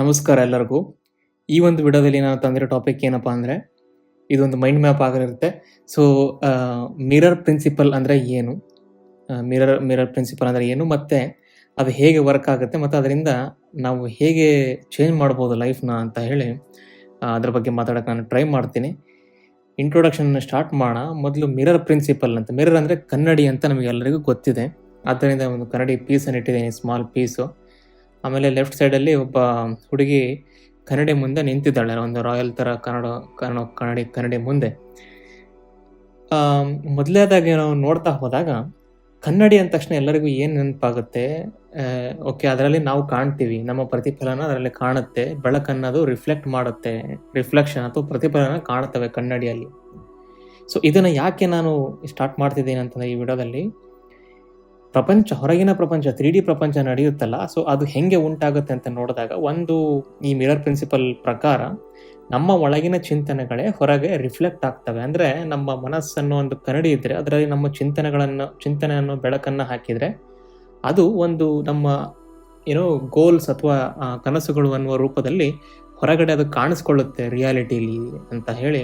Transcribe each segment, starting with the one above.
ನಮಸ್ಕಾರ ಎಲ್ಲರಿಗೂ. ಈ ಒಂದು ವಿಡಿಯೋದಲ್ಲಿ ನಾನು ತಂದಿರೋ ಟಾಪಿಕ್ ಏನಪ್ಪ ಅಂದರೆ, ಇದೊಂದು ಮೈಂಡ್ ಮ್ಯಾಪ್ ಆಗಿರುತ್ತೆ. ಸೊ ಮಿರರ್ ಪ್ರಿನ್ಸಿಪಲ್ ಅಂದರೆ ಏನು? ಮಿರರ್ ಮಿರರ್ ಪ್ರಿನ್ಸಿಪಲ್ ಅಂದರೆ ಏನು? ಮತ್ತು ಅದು ಹೇಗೆ ವರ್ಕ್ ಆಗುತ್ತೆ? ಮತ್ತು ಅದರಿಂದ ನಾವು ಹೇಗೆ ಚೇಂಜ್ ಮಾಡ್ಬೋದು ಲೈಫ್ನ ಅಂತ ಹೇಳಿ ಅದ್ರ ಬಗ್ಗೆ ಮಾತಾಡೋಕೆ ನಾನು ಟ್ರೈ ಮಾಡ್ತೀನಿ. ಇಂಟ್ರೊಡಕ್ಷನ್ ಸ್ಟಾರ್ಟ್ ಮಾಡೋಣ. ಮೊದಲು ಮಿರರ್ ಪ್ರಿನ್ಸಿಪಲ್ ಅಂತ. ಮಿರರ್ ಅಂದರೆ ಕನ್ನಡಿ ಅಂತ ನಮಗೆಲ್ಲರಿಗೂ ಗೊತ್ತಿದೆ. ಆದ್ದರಿಂದ ಒಂದು ಕನ್ನಡಿ ಪೀಸನ್ನು ಇಟ್ಟಿದ್ದೀನಿ ಸ್ಮಾಲ್ ಪೀಸು ಆಮೇಲೆ ಲೆಫ್ಟ್ ಸೈಡಲ್ಲಿ ಒಬ್ಬ ಹುಡುಗಿ ಕನ್ನಡಿ ಮುಂದೆ ನಿಂತಿದ್ದಾಳೆ, ಒಂದು ರಾಯಲ್ ಥರ ಕನ್ನಡ ಕನ್ನಡ, ಕನ್ನಡಿ ಕನ್ನಡಿ ಮುಂದೆ. ಮೊದಲೇದಾಗಿ ನಾವು ನೋಡ್ತಾ ಹೋದಾಗ ಕನ್ನಡಿ ಅಂದ ತಕ್ಷಣ ಎಲ್ಲರಿಗೂ ಏನು ನೆನಪಾಗುತ್ತೆ? ಓಕೆ ಅದರಲ್ಲಿ ನಾವು ಕಾಣ್ತೀವಿ, ನಮ್ಮ ಪ್ರತಿಫಲನ ಅದರಲ್ಲಿ ಕಾಣುತ್ತೆ ಬೆಳಕನ್ನೋದು ರಿಫ್ಲೆಕ್ಟ್ ಮಾಡುತ್ತೆ ರಿಫ್ಲೆಕ್ಷನ್ ಅಥವಾ ಪ್ರತಿಫಲನ ಕಾಣುತ್ತವೆ ಕನ್ನಡಿಯಲ್ಲಿ. ಸೊ ಇದನ್ನು ಯಾಕೆ ನಾನು ಸ್ಟಾರ್ಟ್ ಮಾಡ್ತಿದ್ದೀನಿ ಅಂತಂದ್ರೆ ಈ ವಿಡಿಯೋದಲ್ಲಿ ಪ್ರಪಂಚ, ಹೊರಗಿನ ಪ್ರಪಂಚ ತ್ರೀ ಡಿ ಪ್ರಪಂಚ ನಡೆಯುತ್ತಲ್ಲ ಸೊ ಅದು ಹೆಂಗೆ ಉಂಟಾಗುತ್ತೆ ಅಂತ ನೋಡಿದಾಗ ಒಂದು ಈ ಮಿರರ್ ಪ್ರಿನ್ಸಿಪಲ್ ಪ್ರಕಾರ ನಮ್ಮ ಒಳಗಿನ ಚಿಂತನೆಗಳೇ ಹೊರಗೆ ರಿಫ್ಲೆಕ್ಟ್ ಆಗ್ತವೆ. ಅಂದರೆ ನಮ್ಮ ಮನಸ್ಸನ್ನು ಒಂದು ಕನ್ನಡಿ ಇದ್ದರೆ ಅದರಲ್ಲಿ ನಮ್ಮ ಚಿಂತನೆಗಳನ್ನು, ಚಿಂತನೆಯನ್ನು ಬೆಳಕನ್ನು ಹಾಕಿದರೆ ಅದು ಒಂದು ನಮ್ಮ ಏನೋ ಗೋಲ್ಸ್ ಅಥವಾ ಕನಸುಗಳು ಅನ್ನುವ ರೂಪದಲ್ಲಿ ಹೊರಗಡೆ ಅದು ಕಾಣಿಸ್ಕೊಳ್ಳುತ್ತೆ ರಿಯಾಲಿಟಿಲಿ ಅಂತ ಹೇಳಿ,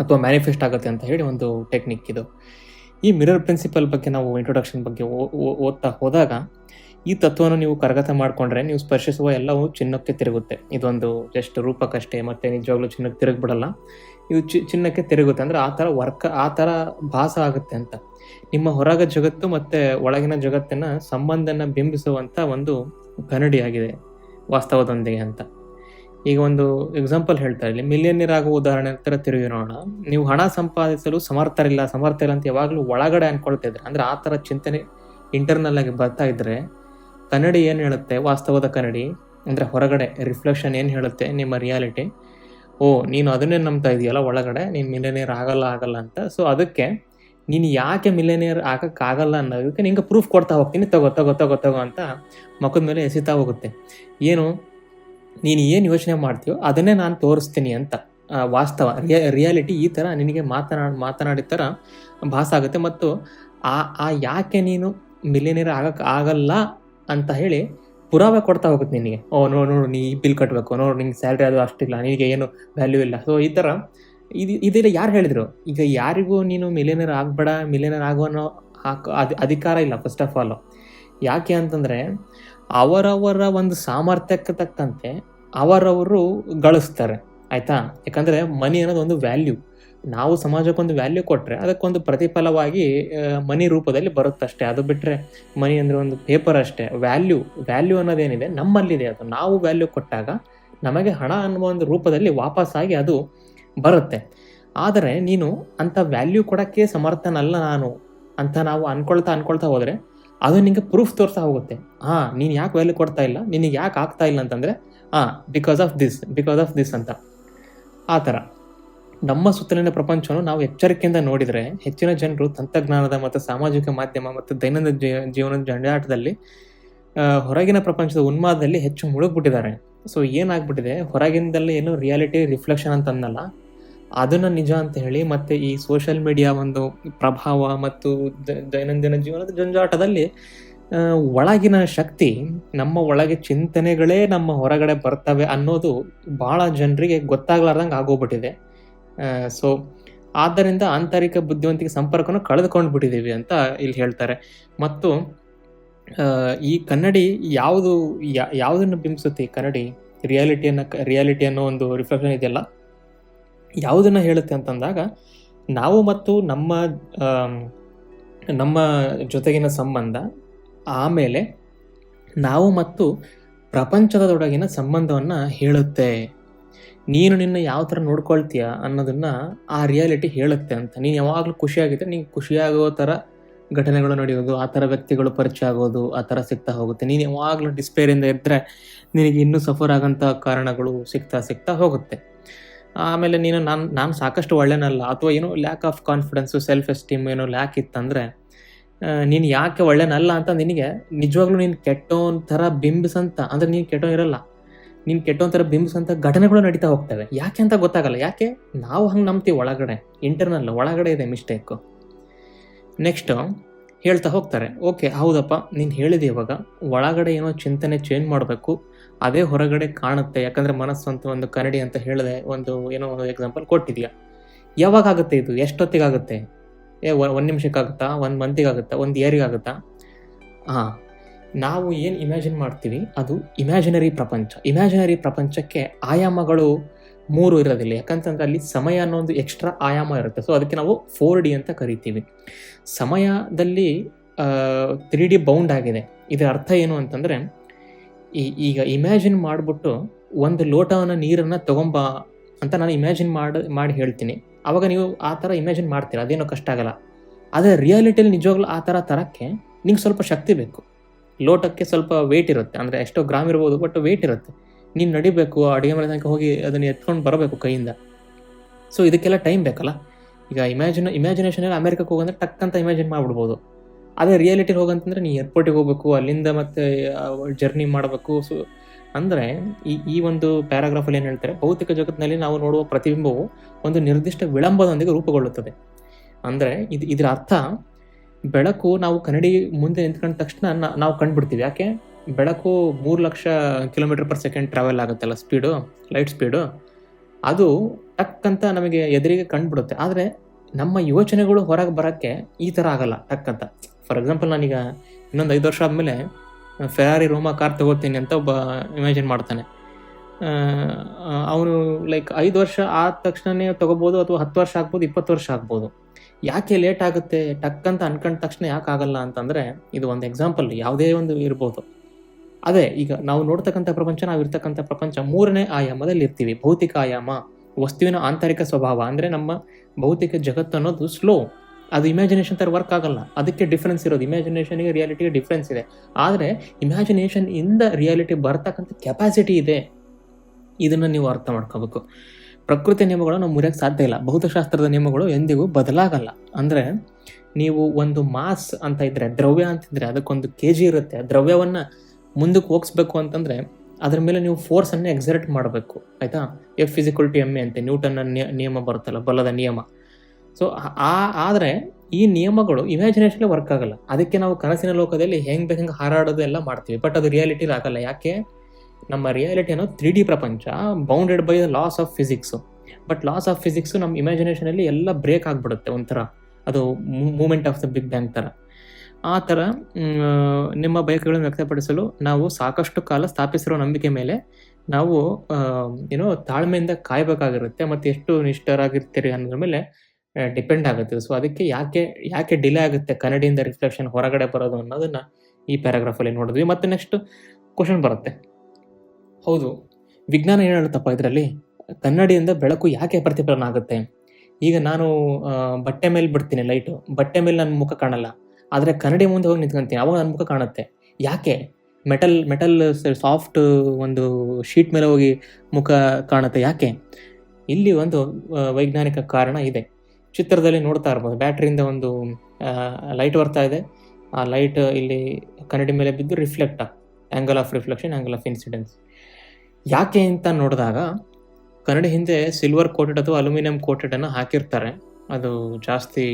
ಅಥವಾ ಮ್ಯಾನಿಫೆಸ್ಟ್ ಆಗುತ್ತೆ ಅಂತ ಹೇಳಿ ಒಂದು ಟೆಕ್ನಿಕ್ ಇದು. ಈ ಮಿರರ್ ಪ್ರಿನ್ಸಿಪಲ್ ಬಗ್ಗೆ ನಾವು ಇಂಟ್ರೊಡಕ್ಷನ್ ಬಗ್ಗೆ ಓದ್ತಾ ಹೋದಾಗ, ಈ ತತ್ವವನ್ನು ನೀವು ಕರಗತ ಮಾಡಿಕೊಂಡ್ರೆ ನೀವು ಸ್ಪರ್ಶಿಸುವ ಎಲ್ಲವೂ ಚಿನ್ನಕ್ಕೆ ತಿರುಗುತ್ತೆ. ಇದೊಂದು ಜಸ್ಟ್ ರೂಪಕ್ಕಷ್ಟೇ ಮತ್ತೆ ನಿಜವಾಗ್ಲೂ ಚಿನ್ನಕ್ಕೆ ತಿರುಗ್ಬಿಡಲ್ಲ. ಇದು ಚಿ, ಚಿನ್ನಕ್ಕೆ ತಿರುಗುತ್ತೆ. ಅಂದ್ರೆ ಆ ಥರ ವರ್ಕ್, ಆ ಥರ ಭಾಸ ಆಗುತ್ತೆ ಅಂತ. ನಿಮ್ಮ ಹೊರಗ ಜಗತ್ತು ಮತ್ತೆ ಒಳಗಿನ ಜಗತ್ತಿನ ಸಂಬಂಧನ ಬಿಂಬಿಸುವಂತ ಒಂದು ಕನ್ನಡಿಯಾಗಿದೆ ವಾಸ್ತವದೊಂದಿಗೆ ಅಂತ. ಈಗ ಒಂದು ಎಕ್ಸಾಂಪಲ್ ಹೇಳ್ತಾ ಇಲ್ಲಿ ಮಿಲಿಯನಿಯರ್ ಆಗುವ ಉದಾಹರಣೆ ತರ ತಿರುಗಿ ನೋಡೋಣ. ನೀವು ಹಣ ಸಂಪಾದಿಸಲು ಸಮರ್ಥರಿಲ್ಲ ಸಮರ್ಥರಿಲ್ಲ ಅಂತ ಯಾವಾಗಲೂ ಒಳಗಡೆ ಅನ್ಕೊಳ್ತಿದ್ರೆ ಅಂದ್ರೆ ಆ ಥರ ಚಿಂತನೆ ಇಂಟರ್ನಲ್ ಆಗಿ ಬರ್ತಾ ಇದ್ರೆ, ಕನ್ನಡಿ ಏನು ಹೇಳುತ್ತೆ, ವಾಸ್ತವದ ಕನ್ನಡಿ, ಅಂದ್ರೆ ಹೊರಗಡೆ ರಿಫ್ಲೆಕ್ಷನ್ ಏನು ಹೇಳುತ್ತೆ, ನಿಮ್ಮ ರಿಯಾಲಿಟಿ ಓ, ನೀನು ಅದನ್ನೇ ನಂಬ್ತಾ ಇದೆಯಲ್ಲ ಒಳಗಡೆ, ನೀನು ಮಿಲಿಯನೇರ್ ಆಗಲ್ಲ ಆಗಲ್ಲ ಅಂತ. ಸೊ ಅದಕ್ಕೆ ನೀನು ಯಾಕೆ ಮಿಲಿಯನಿಯರ್ ಆಗಕ್ಕಾಗಲ್ಲ ಅನ್ನೋದಕ್ಕೆ ನಿಂಗೆ ಪ್ರೂಫ್ ಕೊಡ್ತಾ ಹೋಗ್ತೀನಿ, ತಗೋ ತಗೋ ತಗೋ ತಗೋ ಅಂತ ಮಕ್ಕದ ಮೇಲೆ ಎಸಿತಾ ಹೋಗುತ್ತೆ. ಏನು? ನೀನು ಏನು ಯೋಚನೆ ಮಾಡ್ತೀಯೋ ಅದನ್ನೇ ನಾನು ತೋರಿಸ್ತೀನಿ ಅಂತ. ವಾಸ್ತವ, ರಿಯ, ರಿಯಾಲಿಟಿ ಈ ಥರ ನಿನಗೆ ಮಾತನಾಡಿ ಮಾತನಾಡಿದ ಥರ ಭಾಸ ಆಗುತ್ತೆ ಮತ್ತು ಆ ಆ ಯಾಕೆ ನೀನು ಮಿಲಿಯನೇರ್ ಆಗಕ್ಕೆ ಆಗಲ್ಲ ಅಂತ ಹೇಳಿ ಪುರಾವೆ ಕೊಡ್ತಾ ಹೋಗುತ್ತೆ ನಿನಗೆ. ಓ, ನೋಡು ನೋಡು, ನೀ ಬಿಲ್ ಕಟ್ಟಬೇಕು ನೋಡು, ನಿಂಗೆ ಸ್ಯಾಲ್ರಿ ಅದು ಅಷ್ಟಿಲ್ಲ, ನಿನಗೆ ಏನು ವ್ಯಾಲ್ಯೂ ಇಲ್ಲ. ಸೊ ಈ ಥರ ಇದು, ಇದೆಲ್ಲ ಯಾರು ಹೇಳಿದರು? ಈಗ ಯಾರಿಗೂ ನೀನು ಮಿಲಿಯನರ್ ಆಗಬೇಡ ಮಿಲಿಯನರ್ ಆಗೋ ಅನ್ನೋ ಅಧಿಕಾರ ಇಲ್ಲ ಫಸ್ಟ್ ಆಫ್ ಆಲ್ ಯಾಕೆ ಅಂತಂದರೆ ಅವರವರ ಒಂದು ಸಾಮರ್ಥ್ಯಕ್ಕೆ ತಕ್ಕಂತೆ ಅವರವರು ಗಳಿಸ್ತಾರೆ. ಆಯ್ತಾ? ಯಾಕಂದರೆ ಮನಿ ಅನ್ನೋದು ಒಂದು ವ್ಯಾಲ್ಯೂ ನಾವು ಸಮಾಜಕ್ಕೊಂದು ವ್ಯಾಲ್ಯೂ ಕೊಟ್ಟರೆ ಅದಕ್ಕೊಂದು ಪ್ರತಿಫಲವಾಗಿ ಮನಿ ರೂಪದಲ್ಲಿ ಬರುತ್ತಷ್ಟೇ. ಅದು ಬಿಟ್ಟರೆ ಮನಿ ಅಂದರೆ ಒಂದು ಪೇಪರ್ ಅಷ್ಟೇ. ವ್ಯಾಲ್ಯೂ ವ್ಯಾಲ್ಯೂ ಅನ್ನೋದೇನಿದೆ? ನಮ್ಮಲ್ಲಿದೆ ಅದು. ನಾವು ವ್ಯಾಲ್ಯೂ ಕೊಟ್ಟಾಗ ನಮಗೆ ಹಣ ಅನ್ನುವ ಒಂದು ರೂಪದಲ್ಲಿ ವಾಪಸ್ಸಾಗಿ ಅದು ಬರುತ್ತೆ. ಆದರೆ ನೀನು ಅಂಥ ವ್ಯಾಲ್ಯೂ ಕೊಡೋಕ್ಕೆ ಸಮರ್ಥನಲ್ಲ ನಾನು ಅಂತ ನಾವು ಅನ್ಕೊಳ್ತಾ ಅನ್ಕೊಳ್ತಾ ಹೋದರೆ ಅದು ನಿಮಗೆ ಪ್ರೂಫ್ ತೋರಿಸ್ತಾ ಹೋಗುತ್ತೆ. ಹಾಂ, ನೀನು ಯಾಕೆ ವ್ಯಾಲ್ಯೂ ಕೊಡ್ತಾ ಇಲ್ಲ? ನಿನಗೆ ಯಾಕೆ ಆಗ್ತಾ ಇಲ್ಲ ಅಂತಂದರೆ, ಹಾಂ because of this because of this ಅಂತ. ಆ ಥರ. ನಮ್ಮ ಸುತ್ತಲಿನ ಪ್ರಪಂಚವನ್ನು ನಾವು ಎಚ್ಚರಿಕೆಯಿಂದ ನೋಡಿದರೆ, ಹೆಚ್ಚಿನ ಜನರು ತಂತ್ರಜ್ಞಾನದ ಮತ್ತು ಸಾಮಾಜಿಕ ಮಾಧ್ಯಮ ಮತ್ತು ದೈನಂದಿನ ಜೀವನದ ಜಂಜಾಟದಲ್ಲಿ ಹೊರಗಿನ ಪ್ರಪಂಚದ ಉನ್ಮಾದದಲ್ಲಿ ಹೆಚ್ಚು ಮುಳುಗ್ಬಿಟ್ಟಿದ್ದಾರೆ. ಸೊ ಏನಾಗ್ಬಿಟ್ಟಿದೆ? ಹೊರಗಿಂದಲೇ ಏನು ರಿಯಾಲಿಟಿ ರಿಫ್ಲೆಕ್ಷನ್ ಅಂತ ಅನ್ನಲ್ಲ ಅದನ್ನ ನಿಜ ಅಂತ ಹೇಳಿ ಮತ್ತೆ ಈ ಸೋಷಿಯಲ್ ಮೀಡಿಯಾ ಒಂದು ಪ್ರಭಾವ ಮತ್ತು ದೈನಂದಿನ ಜೀವನದ ಜಂಜಾಟದಲ್ಲಿ ಒಳಗಿನ ಶಕ್ತಿ, ನಮ್ಮ ಒಳಗೆ ಚಿಂತನೆಗಳೇ ನಮ್ಮ ಹೊರಗಡೆ ಬರ್ತವೆ ಅನ್ನೋದು ಬಹಳ ಜನರಿಗೆ ಗೊತ್ತಾಗ್ಲಾರ್ದಂಗೆ ಆಗೋಗ್ಬಿಟ್ಟಿದೆ. ಸೊ ಆದ್ದರಿಂದ ಆಂತರಿಕ ಬುದ್ಧಿವಂತಿಕೆ ಸಂಪರ್ಕನ ಕಳೆದುಕೊಂಡು ಬಿಟ್ಟಿದ್ದೀವಿ ಅಂತ ಇಲ್ಲಿ ಹೇಳ್ತಾರೆ. ಮತ್ತು ಈ ಕನ್ನಡಿ ಯಾವುದು ಯಾವುದನ್ನು ಬಿಂಬಿಸುತ್ತೆ ಈ ಕನ್ನಡಿ? ರಿಯಾಲಿಟಿಯನ್ನು ರಿಯಾಲಿಟಿ ಅನ್ನೋ ಒಂದು ರಿಫ್ಲೆಕ್ಷನ್ ಇದೆಯಲ್ಲ? ಯಾವುದನ್ನು ಹೇಳುತ್ತೆ ಅಂತಂದಾಗ, ನಾವು ಮತ್ತು ನಮ್ಮ ನಮ್ಮ ಜೊತೆಗಿನ ಸಂಬಂಧ, ಆಮೇಲೆ ನಾವು ಮತ್ತು ಪ್ರಪಂಚದೊಡಗಿನ ಸಂಬಂಧವನ್ನು ಹೇಳುತ್ತೆ. ನೀನು ನಿನ್ನ ಯಾವ ಥರ ನೋಡ್ಕೊಳ್ತೀಯ ಅನ್ನೋದನ್ನ ಆ ರಿಯಾಲಿಟಿ ಹೇಳುತ್ತೆ ಅಂತ. ನೀನು ಯಾವಾಗಲೂ ಖುಷಿಯಾಗಿದ್ರೆ ನೀನು ಖುಷಿಯಾಗೋ ಥರ ಘಟನೆಗಳು ನಡೆಯೋದು, ಆ ಥರ ವ್ಯಕ್ತಿಗಳು ಪರಿಚಯ ಆಗೋದು, ಆ ಥರ ಸಿಗ್ತಾ ಹೋಗುತ್ತೆ. ನೀನು ಯಾವಾಗಲೂ ಡಿಸ್ಪೇರಿಂದ ಇದ್ದರೆ ನಿನಗೆ ಇನ್ನೂ ಸಫರ್ ಆಗೋಂಥ ಕಾರಣಗಳು ಸಿಗ್ತಾ ಸಿಗ್ತಾ ಹೋಗುತ್ತೆ. ಆಮೇಲೆ ನೀನು ನಾನು ನಾನು ಸಾಕಷ್ಟು ಒಳ್ಳೆನಲ್ಲ, ಅಥವಾ ಏನೋ lack of confidence self esteem ಏನೋ ಲ್ಯಾಕ್ ಇತ್ತಂದರೆ ನೀನು ಯಾಕೆ ಒಳ್ಳೆನಲ್ಲ ಅಂತ ನಿನಗೆ ನಿಜವಾಗ್ಲೂ ನೀನು ಕೆಟ್ಟೋನ್ ಥರ ಬಿಂಬಿಸಂತ, ಅಂದರೆ ನೀನು ಕೆಟ್ಟೋ ಇರಲ್ಲ ನೀನು ಕೆಟ್ಟೋನ್ ಥರ ಬಿಂಬಿಸಂತ ಘಟನೆಗಳು ನಡೀತಾ ಹೋಗ್ತವೆ. ಯಾಕೆ ಅಂತ ಗೊತ್ತಾಗಲ್ಲ. ಯಾಕೆ? ನಾವು ಹಂಗೆ ನಂಬ್ತೀವಿ ಒಳಗಡೆ ಇಂಟರ್ನಲ್ ಒಳಗಡೆ ಇದೆ ಮಿಸ್ಟೇಕು ನೆಕ್ಸ್ಟು ಹೇಳ್ತಾ ಹೋಗ್ತಾರೆ, ಓಕೆ, ಹೌದಪ್ಪ, ನೀನು ಹೇಳಿದೆ ಇವಾಗ. ಒಳಗಡೆ ಏನೋ ಚಿಂತನೆ ಚೇಂಜ್ ಮಾಡಬೇಕು, ಅದೇ ಹೊರಗಡೆ ಕಾಣುತ್ತೆ. ಯಾಕಂದರೆ ಮನಸ್ಸು ಅಂತ ಒಂದು ಕನ್ನಡಿ ಅಂತ ಹೇಳಿದೆ, ಒಂದು ಏನೋ ಒಂದು ಎಕ್ಸಾಂಪಲ್ ಕೊಟ್ಟಿದ್ಯಾ? ಯಾವಾಗ ಆಗುತ್ತೆ ಇದು? ಎಷ್ಟೊತ್ತಿಗಾಗುತ್ತೆ? ಏ ಒಂದು ನಿಮಿಷಕ್ಕಾಗುತ್ತಾ? ಒಂದು ಮಂತಿಗಾಗುತ್ತಾ? ಒಂದು ಇಯರಿಗಾಗುತ್ತಾ ಹಾಂ, ನಾವು ಏನು ಇಮ್ಯಾಜಿನ್ ಮಾಡ್ತೀವಿ? ಅದು ಇಮ್ಯಾಜಿನರಿ ಪ್ರಪಂಚ. ಇಮ್ಯಾಜಿನರಿ ಪ್ರಪಂಚಕ್ಕೆ ಆಯಾಮಗಳು ಮೂರು ಇರೋದಿಲ್ಲ. ಯಾಕಂತಂದ್ರೆ ಅಲ್ಲಿ ಸಮಯ ಅನ್ನೋ ಒಂದು ಎಕ್ಸ್ಟ್ರಾ ಆಯಾಮ ಇರುತ್ತೆ. ಸೊ ಅದಕ್ಕೆ ನಾವು ಫೋರ್ ಡಿ ಅಂತ ಕರಿತೀವಿ. ಸಮಯದಲ್ಲಿ ತ್ರೀ ಡಿ ಬೌಂಡ್ ಆಗಿದೆ. ಇದರ ಅರ್ಥ ಏನು ಅಂತಂದರೆ ಈಗ ಇಮ್ಯಾಜಿನ್ ಮಾಡಿಬಿಟ್ಟು ಒಂದು ಲೋಟವನ್ನು, ನೀರನ್ನು ತಗೊಂಬ ಅಂತ ನಾನು ಇಮ್ಯಾಜಿನ್ ಮಾಡಿ ಮಾಡಿ ಹೇಳ್ತೀನಿ. ಆವಾಗ ನೀವು ಆ ಥರ ಇಮ್ಯಾಜಿನ್ ಮಾಡ್ತೀರ? ಅದೇನೋ ಕಷ್ಟ ಆಗಲ್ಲ. ಆದರೆ ರಿಯಾಲಿಟಿಯಲ್ಲಿ ನಿಜವಾಗ್ಲೂ ಆ ಥರ ತರಕ್ಕೆ ನಿಂಗೆ ಸ್ವಲ್ಪ ಶಕ್ತಿ ಬೇಕು. ಲೋಟಕ್ಕೆ ಸ್ವಲ್ಪ ವೆಯ್ಟ್ ಇರುತ್ತೆ. ಅಂದರೆ ಎಷ್ಟೋ ಗ್ರಾಮ್ ಇರ್ಬೋದು ಬಟ್ ವೆಯ್ಟ್ ಇರುತ್ತೆ. ನೀನು ನಡಿಬೇಕು ಅಡುಗೆ ಮನೆ ತನಕ ಹೋಗಿ ಅದನ್ನು ಎತ್ಕೊಂಡು ಬರಬೇಕು ಕೈಯಿಂದ. ಸೊ ಇದಕ್ಕೆಲ್ಲ ಟೈಮ್ ಬೇಕಲ್ಲ? ಈಗ ಇಮ್ಯಾಜಿನ್ ಇಮ್ಯಾಜಿನೇಷನಲ್ಲಿ ಅಮೆರಿಕಕ್ಕೆ ಹೋಗಂದ್ರೆ ಟಕ್ ಅಂತ ಇಮ್ಯಾಜಿನ್ ಮಾಡ್ಬಿಡ್ಬೋದು. ಅದೇ ರಿಯಾಲಿಟಿ ಹೋಗಂತಂದ್ರೆ ನೀ ಏರ್ಪೋರ್ಟಿಗೆ ಹೋಗಬೇಕು, ಅಲ್ಲಿಂದ ಮತ್ತೆ ಜರ್ನಿ ಮಾಡಬೇಕು. ಸೊ ಅಂದರೆ ಈ ಈ ಒಂದು ಪ್ಯಾರಾಗ್ರಾಫಲ್ಲಿ ಏನು ಹೇಳ್ತಾರೆ? ಭೌತಿಕ ಜಗತ್ತಿನಲ್ಲಿ ನಾವು ನೋಡುವ ಪ್ರತಿಬಿಂಬವು ಒಂದು ನಿರ್ದಿಷ್ಟ ವಿಳಂಬದೊಂದಿಗೆ ರೂಪುಗೊಳ್ಳುತ್ತದೆ. ಅಂದರೆ ಇದು, ಇದರ ಅರ್ಥ ಬೆಳಕು ನಾವು ಕನ್ನಡಿ ಮುಂದೆ ನಿಂತ್ಕೊಂಡ ತಕ್ಷಣ ನಾವು ಕಂಡುಬಿಡ್ತೀವಿ. ಯಾಕೆ? ಬೆಳಕು ಮೂರು lakh kilometre per second travel ಆಗುತ್ತಲ್ಲ ಸ್ಪೀಡು ಲೈಟ್ ಸ್ಪೀಡು ಅದು ಟಕ್ ಅಂತ ನಮಗೆ ಎದುರಿಗೆ ಕಂಡುಬಿಡುತ್ತೆ. ಆದರೆ ನಮ್ಮ ಯೋಚನೆಗಳು ಹೊರಗೆ ಬರೋಕ್ಕೆ ಈ ಥರ ಆಗಲ್ಲ ಟಕ್ ಅಂತ. ಫಾರ್ ಎಕ್ಸಾಂಪಲ್ ನಾನೀಗ ಇನ್ನೊಂದು ಐದು ವರ್ಷ ಆದಮೇಲೆ ಫೆರಾರಿ ರೋಮಾ ಕಾರ್ ತಗೋತೀನಿ ಅಂತ ಒಬ್ಬ ಇಮ್ಯಾಜಿನ್ ಮಾಡ್ತಾನೆ. ಅವನು ಲೈಕ್ ಐದು ವರ್ಷ ಆದ ತಕ್ಷಣನೇ ತಗೋಬೋದು ಅಥವಾ ಹತ್ತು ವರ್ಷ ಆಗ್ಬೋದು, ಇಪ್ಪತ್ತು ವರ್ಷ ಆಗ್ಬೋದು. ಯಾಕೆ ಲೇಟ್ ಆಗುತ್ತೆ, ಟಕ್ ಅಂತ ಅನ್ಕೊಂಡ ತಕ್ಷಣ ಯಾಕೆ ಆಗಲ್ಲ ಅಂತಂದರೆ, ಇದು ಒಂದು ಎಕ್ಸಾಂಪಲ್ ಯಾವುದೇ ಒಂದು ಇರ್ಬೋದು. ಅದೇ, ಈಗ ನಾವು ನೋಡ್ತಕ್ಕಂಥ ಪ್ರಪಂಚ, ನಾವು ಇರ್ತಕ್ಕಂಥ ಪ್ರಪಂಚ ಮೂರನೇ ಆಯಾಮದಲ್ಲಿ ಇರ್ತೀವಿ. ಭೌತಿಕ ಆಯಾಮ, ವಸ್ತುವಿನ ಆಂತರಿಕ ಸ್ವಭಾವ, ಅಂದರೆ ನಮ್ಮ ಭೌತಿಕ ಜಗತ್ತು ಅನ್ನೋದು ಸ್ಲೋ ಅದು ಇಮ್ಯಾಜಿನೇಷನ್ ಥರ ವರ್ಕ್ ಆಗಲ್ಲ. ಅದಕ್ಕೆ ಡಿಫ್ರೆನ್ಸ್ ಇರೋದು. ಇಮ್ಯಾಜಿನೇಷನ್ಗೆ ರಿಯಾಲಿಟಿಗೆ ಡಿಫ್ರೆನ್ಸ್ ಇದೆ. ಆದರೆ ಇಮ್ಯಾಜಿನೇಷನ್ ಇಂದ ರಿಯಾಲಿಟಿ ಬರ್ತಕ್ಕಂಥ ಕೆಪಾಸಿಟಿ ಇದೆ. ಇದನ್ನು ನೀವು ಅರ್ಥ ಮಾಡ್ಕೋಬೇಕು. ಪ್ರಕೃತಿ ನಿಯಮಗಳು ನಾವು ಮುರಿಯಕ್ಕೆ ಸಾಧ್ಯ ಇಲ್ಲ. ಭೌತಶಾಸ್ತ್ರದ ನಿಯಮಗಳು ಎಂದಿಗೂ ಬದಲಾಗಲ್ಲ. ಅಂದರೆ, ನೀವು ಒಂದು ಮಾಸ್ ಅಂತ ಇದ್ರೆ, ದ್ರವ್ಯ ಅಂತಿದ್ರೆ ಅದಕ್ಕೊಂದು ಕೆ ಜಿ ಇರುತ್ತೆ. ದ್ರವ್ಯವನ್ನು ಮುಂದಕ್ಕೆ ಹೋಗಿಸ್ಬೇಕು ಅಂತಂದರೆ ಅದ್ರ ಮೇಲೆ ನೀವು ಫೋರ್ಸನ್ನು ಎಕ್ಸರ್ಟ್ ಮಾಡಬೇಕು, ಆಯಿತಾ? F equal to M A ಅಂತೆ ನ್ಯೂಟನ್ನ ನಿಯ- ನಿಯಮ ಬರುತ್ತಲ್ಲ, ಬಲದ ನಿಯಮ. ಸೊ ಆ ಆದರೆ ಈ ನಿಯಮಗಳು ಇಮ್ಯಾಜಿನೇಷನ್ಗೆ ವರ್ಕ್ ಆಗಲ್ಲ. ಅದಕ್ಕೆ ನಾವು ಕನಸಿನ ಲೋಕದಲ್ಲಿ ಹೆಂಗೆ ಬೇಕಂಗೆ ಹಾರಾಡೋದು ಎಲ್ಲ ಮಾಡ್ತೀವಿ. ಬಟ್ ಅದು ರಿಯಾಲಿಟಿಲಿ ಆಗಲ್ಲ. ಯಾಕೆ? ನಮ್ಮ ರಿಯಾಲಿಟಿ ಅನ್ನೋ ತ್ರೀ ಡಿ ಪ್ರಪಂಚ bounded by the laws of physics but laws of physics ನಮ್ಮ ಇಮ್ಯಾಜಿನೇಷನಲ್ಲಿ ಎಲ್ಲ ಬ್ರೇಕ್ ಆಗಿಬಿಡುತ್ತೆ ಒಂಥರ. ಅದು moment of the big bang ಥರ. ಆ ಥರ ನಿಮ್ಮ ಬಯಕೆಗಳನ್ನು ವ್ಯಕ್ತಪಡಿಸಲು ನಾವು ಸಾಕಷ್ಟು ಕಾಲ ಸ್ಥಾಪಿಸಿರೋ ನಂಬಿಕೆ ಮೇಲೆ ನಾವು ಏನೋ ತಾಳ್ಮೆಯಿಂದ ಕಾಯಬೇಕಾಗಿರುತ್ತೆ, ಮತ್ತು ಎಷ್ಟು ನಿಷ್ಠರಾಗಿರ್ತೀರಿ ಅನ್ನೋದ್ರ ಮೇಲೆ ಡಿಪೆಂಡ್ ಆಗುತ್ತೆ. ಸೊ ಅದಕ್ಕೆ ಯಾಕೆ ಯಾಕೆ ಡಿಲೇ ಆಗುತ್ತೆ ಕನ್ನಡಿಯಿಂದ ರಿಫ್ಲೆಕ್ಷನ್ ಹೊರಗಡೆ ಬರೋದು ಅನ್ನೋದನ್ನ ಈ ಪ್ಯಾರಾಗ್ರಾಫಲ್ಲಿ ನೋಡಿದ್ವಿ. ಮತ್ತೆ ನೆಕ್ಸ್ಟ್ ಕ್ವಶನ್ ಬರುತ್ತೆ. ಹೌದು, ವಿಜ್ಞಾನ ಏನು ಹೇಳುತ್ತಪ್ಪ ಇದರಲ್ಲಿ? ಕನ್ನಡಿಯಿಂದ ಬೆಳಕು ಯಾಕೆ ಪ್ರತಿಫಲನ ಆಗುತ್ತೆ? ಈಗ ನಾನು ಬಟ್ಟೆ ಮೇಲೆ ಬಿಡ್ತೀನಿ ಲೈಟು ಬಟ್ಟೆ ಮೇಲೆ ನನ್ನ ಮುಖ ಕಾಣಲ್ಲ. ಆದರೆ ಕನ್ನಡಿ ಮುಂದೆ ಹೋಗಿ ನಿಂತ್ಕೊಂತೀನಿ. ಅವಾಗ ನನ್ನ ಮುಖ ಕಾಣುತ್ತೆ. ಯಾಕೆ? ಮೆಟಲ್ ಮೆಟಲ್ ಸಾಫ್ಟ್ ಒಂದು ಶೀಟ್ ಮೇಲೆ ಹೋಗಿ ಮುಖ ಕಾಣುತ್ತೆ. ಯಾಕೆ? ಇಲ್ಲಿ ಒಂದು ವೈಜ್ಞಾನಿಕ ಕಾರಣ ಇದೆ. ಚಿತ್ರದಲ್ಲಿ ನೋಡ್ತಾ ಇರ್ಬೋದು. ಬ್ಯಾಟ್ರಿಯಿಂದ ಒಂದು ಲೈಟ್ ಬರ್ತಾ ಇದೆ. ಆ ಲೈಟ್ ಇಲ್ಲಿ ಕನ್ನಡಿ ಮೇಲೆ ಬಿದ್ದು reflect angle of reflection angle of incidence. ಯಾಕೆ ಅಂತ ನೋಡಿದಾಗ ಕನ್ನಡಿ ಹಿಂದೆ ಸಿಲ್ವರ್ ಕೋಟೆಡ್ ಅಥವಾ ಅಲ್ಯೂಮಿನಿಯಂ ಕೋಟೆಡನ್ನು ಹಾಕಿರ್ತಾರೆ. ಅದು ಜಾಸ್ತಿ